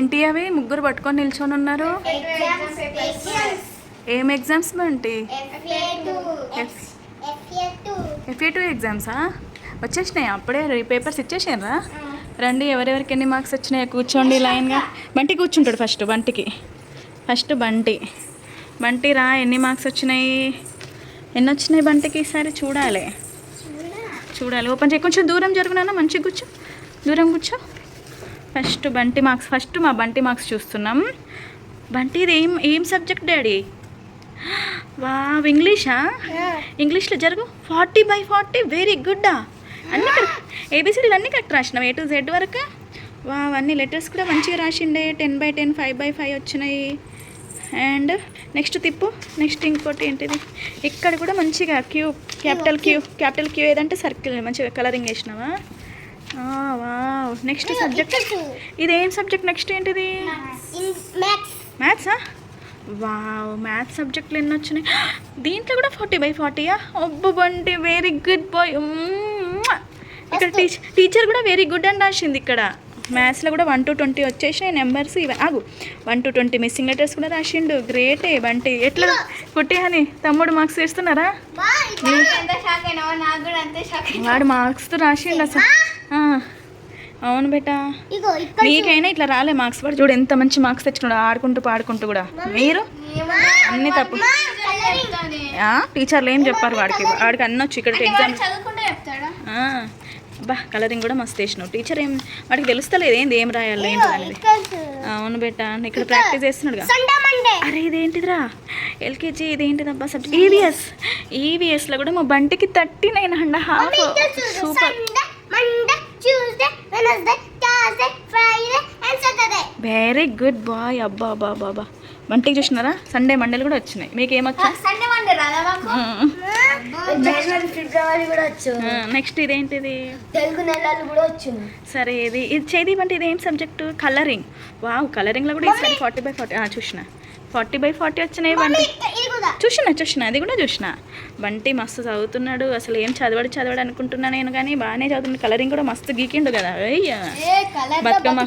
ఏంటి అవి? ముగ్గురు పట్టుకొని నిల్చొని ఉన్నారు. ఏం exams Bunty FA two two FA two ఎగ్జామ్సా వచ్చేసినాయి. అప్పుడే పేపర్స్ ఇచ్చేసారా రండి ఎవరెవరికి ఎన్ని మార్క్స్ వచ్చినాయి కూర్చోండి లైన్గా. బంటి కూర్చుంటాడు ఫస్ట్ బంటికి. ఫస్ట్ బంటి. బంటి రా ఎన్ని మార్క్స్ వచ్చినాయి? ఎన్ని వచ్చినాయి బంటికి? ఈసారి చూడాలి. చూడాలి. ఓపెన్ చేయి. కొంచెం దూరం జరుగునా మంచిగా కూర్చో. దూరం కూర్చో. ఫస్ట్ బంటి మార్క్స్ ఫస్ట్ మా బంటి మార్క్స్ చూస్తున్నాం. బంటి ఇది ఏం ఏం సబ్జెక్ట్ డాడీ? వా ఇంగ్లీషా? ఇంగ్లీష్లో జరుగు. ఫార్టీ బై ఫార్టీ వెరీ గుడ్డా? అన్ని ఏబిసిడీలు అన్నీ కరెక్ట్ రాసినావు. ఏ టు జెడ్ వరకు. వా అన్ని లెటర్స్ కూడా మంచిగా రాసిండే. Ten by ten five by five వచ్చినాయి. అండ్ నెక్స్ట్ తిప్పు. నెక్స్ట్ ఇంకోటి ఏంటిది? ఇక్కడ కూడా మంచిగా Q capital Q capital Q ఏదంటే సర్కిల్. మంచిగా కలరింగ్ వేసినావా? వా నెక్స్ట్ సబ్జెక్ట్ ఇదేం సబ్జెక్ట్ నెక్స్ట్ ఏంటిది? మ్యాథ్స్ వావ్ మ్యాథ్స్ సబ్జెక్టులు ఎన్ని వచ్చినాయి? దీంట్లో కూడా ఫార్టీ బై ఫార్టీయా ఒబ్బబండి వెరీ గుడ్ బాయ్ ఇక్కడ టీచర్ టీచర్ కూడా వెరీ గుడ్ అని రాసింది ఇక్కడ. మ్యాథ్స్లో కూడా వన్ టు ట్వంటీ వచ్చేసినాయి నెంబర్స్ ఇవి. ఆగు. One to twenty missing letters కూడా రాసిండు. గ్రేటే బంటి. ఎట్లా? కుట్టి అని తమ్ముడు మార్క్స్ షాక్ వాడు మార్క్స్తో రాసిండు అసలు. ఆ, అవును బేటా. మీకైనా ఇట్లా రాలే మార్క్స్ వాడు. చూడు ఎంత మంచి మార్క్స్ తెచ్చుకున్నాడు ఆడుకుంటూ పాడుకుంటూ కూడా. మీరు? అన్ని తప్పు. టీచర్లు ఏం చెప్పారు వాడికి. వాడికి అన్నీ వచ్చి ఇక్కడ ఎగ్జామ్ బా కలరింగ్ కూడా మస్తు వేసినావు. టీచర్ ఏం వాడికి తెలుస్తలేదు ఏంది ఏం రాయాలి ఏంటి అనేది అవును బేటా ఇక్కడ ప్రాక్టీస్ చేస్తున్నాడుగా. అరే ఇదేంటిదిరా? ఎల్కేజీ ఇదేంటిదబ్బా సబ్జెక్ట్ ఈవీఎస్ ఈవీఎస్లో కూడా మా బంటికి thirty nine and half super Monday Tuesday Wednesday Thursday Friday and Saturday very good boy అబ్బా అబ్బా అబ్బా అబ్బా. బంటికి చూసినారా? సండే మండేలు కూడా వచ్చినాయి. మీకు ఏమొచ్చా సండే మండే రాదా మాకు? జనవరి ఫిబ్రవరి కూడా వచ్చు. నెక్స్ట్ ఇదేంటిది? తెలుగు నెలలు కూడా వచ్చు. సరే ఇది ఇది చేది అంటే ఇది ఏం సబ్జెక్టు కలరింగ్ వావ్ కలరింగ్లో కూడా ఈసారి ఫార్టీ బై ఫార్టీ చూసిన. ఫార్టీ బై ఫార్టీ వచ్చినాయి చూసిన చూసిన అది కూడా చూసిన బంటి మస్తు చదువుతున్నాడు. అసలు ఏం చదవడు చదవడు అనుకుంటున్నా నేను కానీ బాగానే చదువుతున్నాడు కలరింగ్ కూడా మస్తు గీకిండు కదా. అయ్యా. బతుకమ్మ.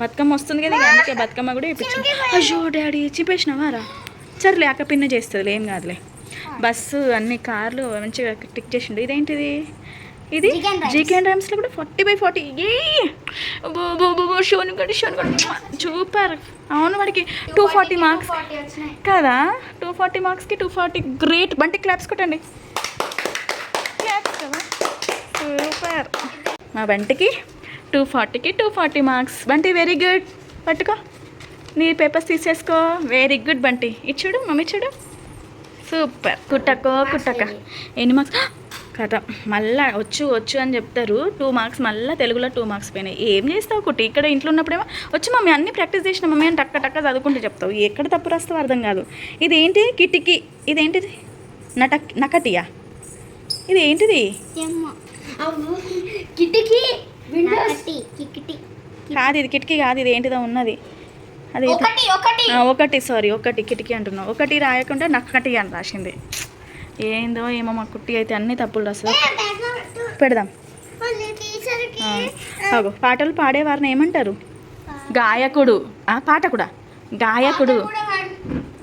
బతుకమ్మ. వస్తుంది కదా అందుకే బతుకమ్మ కూడా ఇప్పించింది. అయ్యో డాడీ చింపేసినావా రా? సర్లే అక్క పిన్న చేస్తుంది ఏం కాదులే. బస్సు అన్ని కార్లు మంచిగా టిక్ చేసిండు. ఇదేంటిది? ఇది rice. చికెన్ రైమ్స్లో కూడా ఫార్టీ బై ఫార్టీ ఏ! షోని గడి షోని గడి సూపర్ అవును వాడికి టూ ఫార్టీ మార్క్స్ కదా? టూ ఫార్టీ మార్క్స్కి two forty great Bunty claps కొట్టండి. క్లాప్స్ కదా? సూపర్ మా బంటికి టూ ఫార్టీకి two forty marks Bunty very good పట్టుకో. నీ పేపర్స్ తీసేసుకో. Very good Bunty. ఇచ్చుడు మమ్మీ చూడు. సూపర్ కుట్టకో కుట్టక. ఎన్ని మార్క్స్ కథ మళ్ళా వచ్చు వచ్చు అని చెప్తారు. టూ మార్క్స్ మళ్ళీ తెలుగులో టూ మార్క్స్ పోయినాయి. ఏం చేస్తావు కుట్టి? ఇక్కడ ఇంట్లో ఉన్నప్పుడేమో వచ్చి మమ్మీ అన్ని ప్రాక్టీస్ చేసిన మమ్మీ అని టక్క టక్క చదువుకుంటూ చెప్తావు. ఎక్కడ తప్పు రాస్తావు అర్థం కాదు. ఇది ఏంటి కిటికీ. ఇదేంటిది? నట నకటియా? ఇది ఏంటిది కిటికీ కాదు ఇది కిటికీ కాదు ఇది ఏంటిదో ఉన్నది. అది ఒకటి ఒకటి. ఆ, ఒకటి సారీ ఒకటి కిటికీ అంటున్నావు. ఒకటి రాయకుండా నక్కటి అని రాసింది. ఏందో ఏమో మా కుట్టి అయితే అన్ని తప్పులు రాస్తుంది. పెడదాం. అగో పాటలు పాడేవారిని ఏమంటారు? గాయకుడు. ఆ, పాటకుడా? గాయకుడు.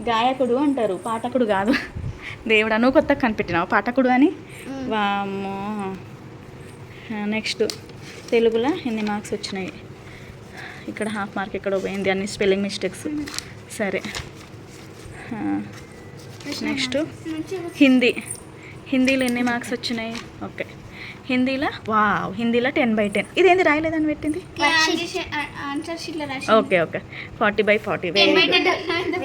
గాయకుడు అంటారు. పాఠకుడు కాదు. దేవుడా నువ్వు కొత్తగా కనిపెట్టినావు? పాఠకుడు అని? వామ్మో. నెక్స్ట్. తెలుగులో ఎన్ని మార్క్స్ వచ్చినాయి? ఇక్కడ హాఫ్ మార్క్ ఎక్కడ పోయింది. అన్ని స్పెల్లింగ్ మిస్టేక్స్. సరే. నెక్స్ట్ హిందీ. హిందీలో ఎన్ని మార్క్స్ వచ్చినాయి? ఓకే. హిందీలో? వావ్ హిందీలో టెన్ బై టెన్ ఇదేంది రాయలేదని పెట్టింది? Okay okay. Forty by forty very good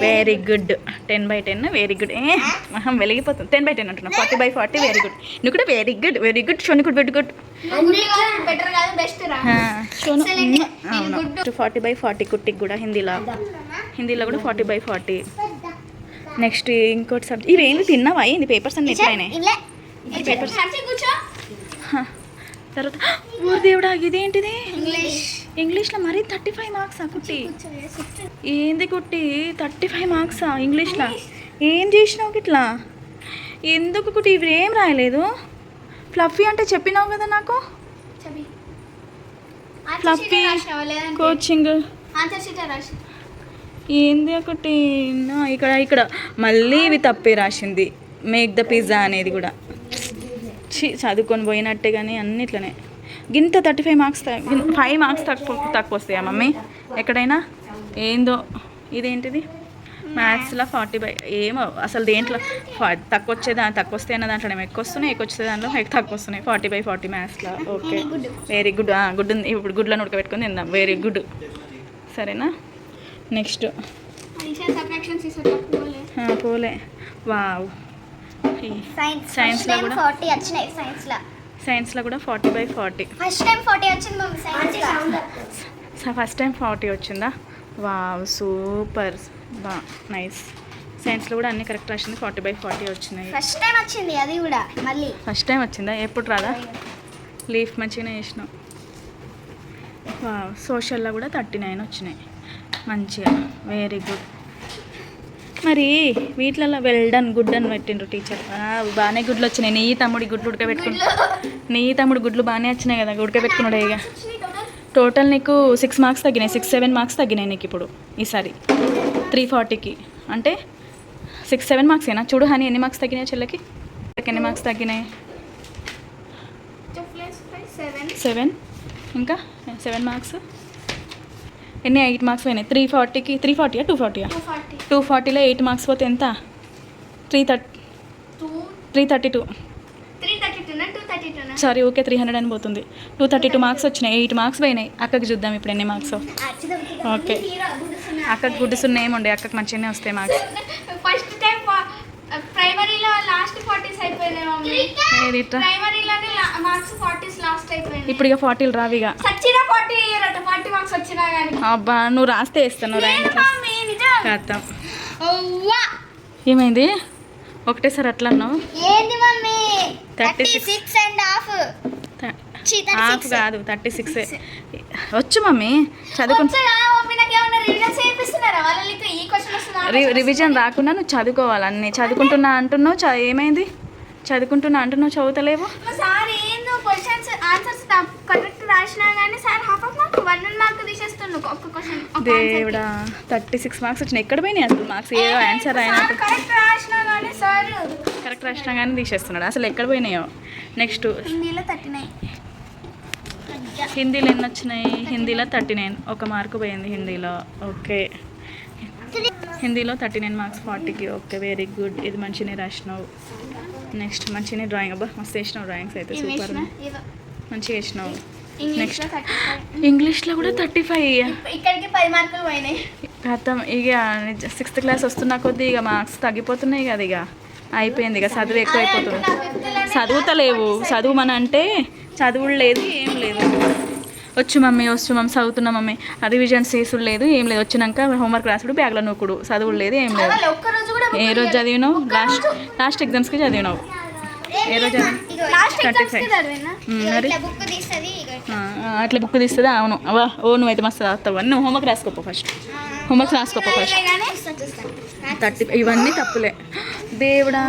very good ten by ten very good ఏ మహం వెలిగిపోతుంది. టెన్ బై టెన్ అంటున్నా. Forty by forty very good నువ్వు కూడా వెరీ గుడ్ వెరీ గుడ్ షోని గుడ్ వెరీ గుడ్ షోను. అవును. ఫార్టీ బై ఫార్టీ కుట్టికి కూడా హిందీలో. హిందీలో కూడా ఫార్టీ బై ఫార్టీ నెక్స్ట్ ఇంకోటి సబ్జెక్ట్ ఇవి ఏంది తిన్నావా? ఏంది పేపర్స్ అన్ని ఎట్లయినాయి ఇల్లే. పేపర్స్. తర్వాత ఓ దేవుడా ఇదేంటిది? ఇంగ్లీష్. ఇంగ్లీష్లో మరీ థర్టీ ఫైవ్ మార్క్సా కుట్టి? ఏంది కుట్టి? థర్టీ ఫైవ్ మార్క్సా ఇంగ్లీష్లో? ఏం చేసినావు ఇట్లా ఎందుకు కుట్టి? ఇవి ఏం రాయలేదు? ఫ్లఫీ అంటే చెప్పినావు కదా నాకు? Fluffy coaching. ఏంది ఒకటి? నా ఇక్కడ ఇక్కడ. మళ్ళీ ఇవి తప్పే రాసింది. మేక్ ద పిజ్జా అనేది కూడా. చి చదువుకొని పోయినట్టే కానీ అన్నిట్లనే గింత thirty five marks five marks తక్కువ తక్కువ వస్తాయా మమ్మీ? ఎక్కడైనా? ఏందో ఇదేంటిది? మ్యాథ్స్లో ఫార్టీ బై ఏమో అసలు దేంట్లో తక్కువ వచ్చే దాని తక్కువ వస్తే అన్న దాంట్లో ఏమో ఎక్కువ వస్తున్నాయి ఎక్కువ వచ్చే దాంట్లో ఎక్కువ తక్కువ వస్తున్నాయి. ఫార్టీ బై ఫార్టీ మ్యాథ్స్లో ఓకే వెరీ గుడ్ గుడ్ ఉంది ఇప్పుడు గుడ్లను ఉడకబెట్టుకుని తిందాం. వెరీ గుడ్ సరేనా? నెక్స్ట్. పోలే. వావ్. Science Science. లో కూడా? ఫార్టీ వచ్చినాయి సైన్స్లో. సైన్స్లో కూడా forty by forty first time forty వచ్చింది mummy science first time forty వచ్చిందా? Wow super. బా నైస్. సైన్స్లో కూడా అన్ని కరెక్ట్ రాసింది ఫార్టీ బై ఫార్టీ వచ్చినాయి. ఫస్ట్ టైం వచ్చింది అది కూడా మళ్ళీ. ఫస్ట్ టైం వచ్చిందా? ఎప్పుడు రాదా లీఫ్ మంచిగానే చేసినాం వావ్ సోషల్లో కూడా థర్టీ నైన్ వచ్చినాయి. మంచిగా వెరీ గుడ్ మరి వీటిలలో వెల్ డన్ గుడ్ అని పెట్టిండ్రు టీచర్ బాగానే గుడ్లు వచ్చినాయి. నీ తమ్ముడి గుడ్లు ఉడకబెట్టుకుని నీ తమ్ముడు గుడ్లు బాగానే వచ్చినాయి కదా ఉడకబెట్టుకున్నాడే ఇక. టోటల్ నీకు సిక్స్ మార్క్స్ తగ్గినాయి సిక్స్ సెవెన్ మార్క్స్ తగ్గినాయి నీకు ఇప్పుడు ఈసారి. త్రీ ఫార్టీకి అంటే సిక్స్ సెవెన్ మార్క్స్ ఏనా? చూడు హనీ ఎన్ని మార్క్స్ తగ్గినాయి చెల్లెకి? ఎన్ని మార్క్స్ తగ్గినాయి? సెవెన్ సెవెన్ ఇంకా? సెవెన్ మార్క్స్ ఎన్ని ఎయిట్ మార్క్స్ పోయినాయి? త్రీ ఫార్టీకి త్రీ ఫార్టీయా టూ ఫార్టీయా టూ ఫార్టీ టూ ఫార్టీలో ఎయిట్ మార్క్స్ పోతే ఎంత? Three thirty two three thirty two three thirty టూనా two thirty టూనా సారీ ఓకే త్రీ హండ్రెడ్ అని పోతుంది. టూ థర్టీ టూ మార్క్స్ వచ్చినాయి. ఎయిట్ మార్క్స్ పోయినాయి. అక్కకి చూద్దాం ఇప్పుడు ఎన్ని మార్క్స్ ఓకే అక్కకి గుడ్డు సున్నా ఏముండే అక్కకి మంచిగానే వస్తాయి మార్క్స్ ఫస్ట్ టైం ప్రైమరీలో లాస్ట్ ఫార్టీస్ అయిపోయినాయి ఇట్లా ప్రైమరీలోనే మార్క్స్ ఫార్టీస్ లాస్ట్ అయిపోయినాయి ఇప్పుడు ఇక ఫార్టీలు రావిగా. సచ్చినా ఫార్టీ ఇయ్యరట ఫార్టీ మార్క్స్ వచ్చినా కానీ అబ్బా నువ్వు రాస్తే ఇస్తాను ఏమైంది? ఒకటేసారి అట్లా అన్నావు? ఏంది mummy? 36. Thirty six and half ఛీ, 36. హాఫ్ కాదు థర్టీ సిక్స్ వచ్చు మమ్మీ చదువుకు వచ్చా మమ్మీ నాకు ఏమన్నా రివిజన్ రాకుండా నువ్వు చదువుకోవాలి అన్నీ. చదువుకుంటున్నా అంటున్నావు ఏమైంది? చదువుకుంటున్నా అంటున్నావు చదువుతలేవు? సార్ ఏందో క్వశ్చన్స్ ఆన్సర్స్ కరెక్ట్ రాసినా కానీ sir half of mark one one mark తీసేస్తుండు ఒక్క క్వశ్చన్ దేవుడా థర్టీ సిక్స్ మార్క్స్ వచ్చినాయి. ఎక్కడ పోయినాయి అసలు మార్క్స్ ఏదో ఆన్సర్ అయినట్టు కరెక్ట్ రాసినా కానీ సార్ కరెక్ట్ రాసినా కానీ తీసేస్తున్నాడు. అసలు ఎక్కడ పోయినాయో? నెక్స్ట్ హిందీలో థర్టీ నైన్ హిందీలో ఎన్ని వచ్చినాయి? హిందీలో థర్టీ నైన్ ఒక మార్కు పోయింది హిందీలో. ఓకే. హిందీలో థర్టీ నైన్ మార్క్స్ ఫార్టీకి ఓకే వెరీ గుడ్ ఇది మంచిగానే రాసినావు. నెక్స్ట్ మంచిగానే డ్రాయింగ్ అబ్బా మస్తు వేసినావు డ్రాయింగ్స్ అయితే సూపర్ మంచిగా వేసినావు ఫైవ్ ఇంగ్లీష్లో కూడా థర్టీ ఫైవ్ ఇక్కడికి పది మార్కులు పోయినాయి. అర్థం. ఇక సిక్స్త్ క్లాస్ వస్తున్న కొద్దీ ఇక మార్క్స్ తగ్గిపోతున్నాయి కదా ఇక అయిపోయింది ఇక చదువు ఎక్కువ అయిపోతుంది చదువుతలేవు. చదువుమని అంటే చదువులు లేదు ఏం లేదు. వచ్చు మమ్మీ వచ్చు మమ్మీ చదువుతున్నా మమ్మీ. రివిజన్స్ చేసుడు లేదు ఏం లేదు. వచ్చినాక హోంవర్క్ రాసుడు బ్యాగ్లో నూకుడు. చదువులు లేదు ఏం లేదు. ఏ రోజు చదివినావు? లాస్ట్ లాస్ట్ ఎగ్జామ్స్కి చదివినావు? ఏ రోజు చదివి? లాస్ట్ 35. ఎగ్జామ్స్కి చదివినా? ఉమ్, మరి? అట్లా బుక్ తీస్తుందా అవును. అవా ఓ నువ్వైతే మస్తు రాస్తావు అని. నువ్వు హోంవర్క్ రాసుకోపో ఫస్ట్ హోంవర్క్ రాసుకోపో ఫస్ట్ థర్టీ ఇవన్నీ తప్పులే. దేవుడా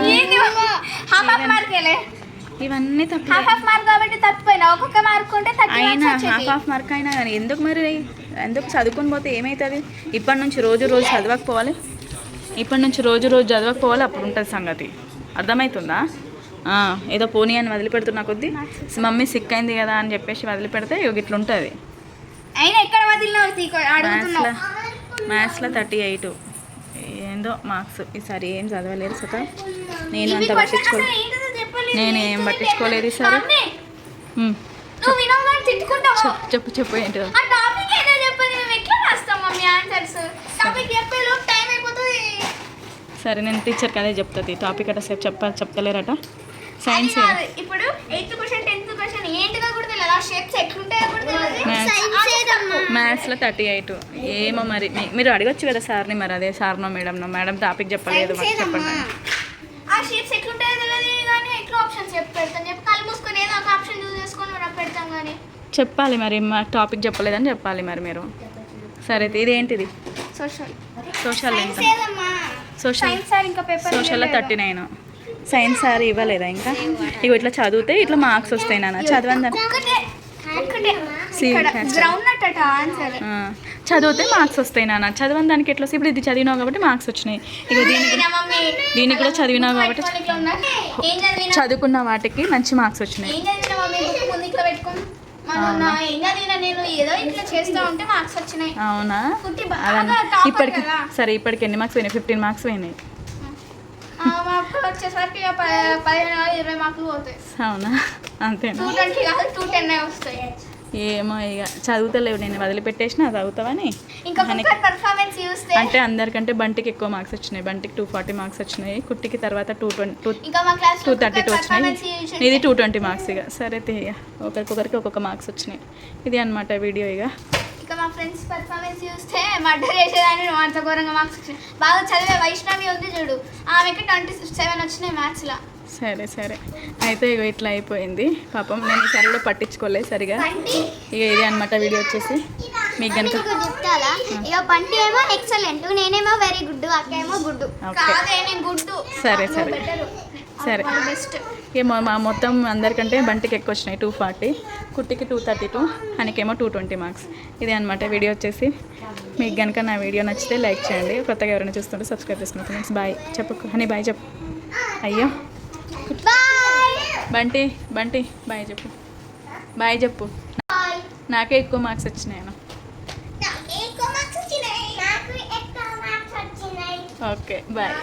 ఇవన్నీ హాఫ్ హాఫ్ మార్క్ కాబట్టి తప్పిపోయినా. ఒక్కొక్క మార్క్ ఉంటే అయినా హాఫ్ హాఫ్ మార్క్ అయినా కానీ ఎందుకు మరి? ఎందుకు చదువుకొని పోతే ఏమవుతుంది ఇప్పటి నుంచి రోజు రోజు చదవకపోవాలి. ఇప్పటి నుంచి రోజు రోజు చదవకపోవాలి. అప్పుడు ఉంటుంది సంగతి. అర్థమవుతుందా ఏదో పోనీ అని వదిలిపెడుతున్నా కొద్దీ మమ్మీ సిక్ అయింది కదా అని చెప్పేసి వదిలిపెడితే ఇక ఇట్లా ఉంటుంది. మ్యాథ్స్లో థర్టీ ఎయిట్ ఏందో మార్క్స్ ఈసారి ఏం చదవలేదు సత. నేను అంత పట్టించుకోలేదు చెప్పలేదు. నేను ఏం పట్టించుకోలేదు తిట్టుకుంటావు? చెప్పు చెప్పు చెప్పు ఏంటిదో ఆ టాపిక్ ఏదో చెప్పండి మేము ఎట్లా రాస్తాం మమ్మీ ఆన్సర్స్ టాపిక్ చెప్పే లోపు టైం అయిపోతుంది. సరే నేను టీచర్కి అదే చెప్తుంది టాపిక్ అట సేపు చెప్ప చెప్తలేరట. సైన్స్ కాదు. ఇప్పుడు ఎయిత్ క్వశ్చన్ టెన్త్ క్వశ్చన్ ఏంటిదో కూడా తెలియదు. ఆ షేప్స్ ఎట్లుంటాయో కూడా తెలియదు. మ్యాథ్స్లో థర్టీ ఎయిట్ ఏమో మరి. మీరు అడగొచ్చు కదా సార్ని మరి అదే సార్నో మేడంనో. మేడం టాపిక్ చెప్పలేదు చెప్పండి. ఆ షేప్స్ ఎట్లుంటాయో తెలియదు. చెప్పి చెప్పి కళ్ళు మూసుకొని ఏదో ఒక ఆప్షన్ చూస్ చేసుకొని మనం పెడతాం కానీ. చెప్పాలి మరి మా టాపిక్ చెప్పలేదని చెప్పాలి మరి మీరు. సరే అయితే ఇదేంటిది social social social science sir ఇంకా పేపర్ సోషల్లో థర్టీ నైన్ సైన్స్ సార్ ఇవ్వలేదా ఇంకా? ఇక ఇట్లా చదివితే ఇట్లా మార్క్స్ వస్తాయి నాన్న. చదవండి. చదివితే మార్క్స్ వస్తాయి నాన్న. చదవని దానికి ఎట్లా వస్తాయి? ఇప్పుడు ఇది చదివినావు కాబట్టి మార్క్స్ వచ్చినాయి. ఇక దీనికి నా మమ్మీ. దీనికి కూడా చదివినావు కాబట్టి చదువుకున్న వాటికి మంచి మార్క్స్ వచ్చినాయి. అవునా? ఇప్పటికి. సరే ఇప్పటికి ఎన్ని మార్క్స్ పోయినాయి? ఫిఫ్టీన్ మార్క్స్ పోయినాయి. వచ్చేసరికి పదిహేను ఇరవై మార్కులు పోతాయి. అవునా? అంతేనా? టూ ట్వంటీ కాదు టూ టెన్ వస్తాయి. ఏమో ఇక చదువుతలేవు నేను వదిలిపెట్టేసిన చదువుతావని. అంటే అందరికంటే బంటికి ఎక్కువ మార్క్స్ వచ్చినాయి బంటికి టూ ఫార్టీ మార్క్స్ వచ్చినాయి కుట్టికి తర్వాత two twenty two two thirty two వచ్చినాయి. ఇది టూ ట్వంటీ మార్క్స్ ఇక. సరే ఇక. ఒకరికొకరికి ఒక్కొక్క మార్క్స్ వచ్చినాయి. ఇది అనమాట వీడియో ఇక. ఇంకా మా ఫ్రెండ్స్ పర్ఫార్మెన్స్ చూస్తే మర్డర్ చేసేదాన్ని అంత ఘోరంగా మార్క్స్ బాగా చదివే వైష్ణవి ఉంది చూడు. ఆమెకి ట్వంటీ సెవెన్ వచ్చినాయి మ్యాథ్స్లో సరే సరే. అయితే ఇక ఇట్లా అయిపోయింది. పాపం నేను ఈసారి కూడా పట్టించుకోలేదు సరిగా. ఇక ఇది అనమాట వీడియో వచ్చేసి. మీకు కనుక నీకు చెప్తారా ఇక బంటి ఏమో ఎక్సలెంట్ నేనేమో వెరీ గుడ్ అక్క ఏమో గుడ్ ఓకే. కాదే నేను గుడ్డు సరే సరే. సరే. ఇక మా మొత్తం అందరికంటే బంటికి ఎక్కువ వచ్చినాయి టూ ఫార్టీ కుట్టికి టూ థర్టీ టూ హనీకేమో టూ ట్వంటీ మార్క్స్ ఇది అనమాట వీడియో వచ్చేసి. మీకు కనుక నా వీడియో నచ్చితే లైక్ చేయండి. కొత్తగా ఎవరైనా చూస్తుంటే సబ్స్క్రైబ్ చేసుకున్నాం ఫ్రెండ్స్ బాయ్ చెప్పు హనీ బాయ్ చెప్పు. అయ్యో. బంటి బంటి బాయ్ చెప్పు. బాయ్ చెప్పు. నాకే ఎక్కువ మార్క్స్ వచ్చినాయి ఎక్కువ మార్క్స్ వచ్చినాయి. నాకు ఎక్కువ మార్క్స్ వచ్చినాయి. Okay bye.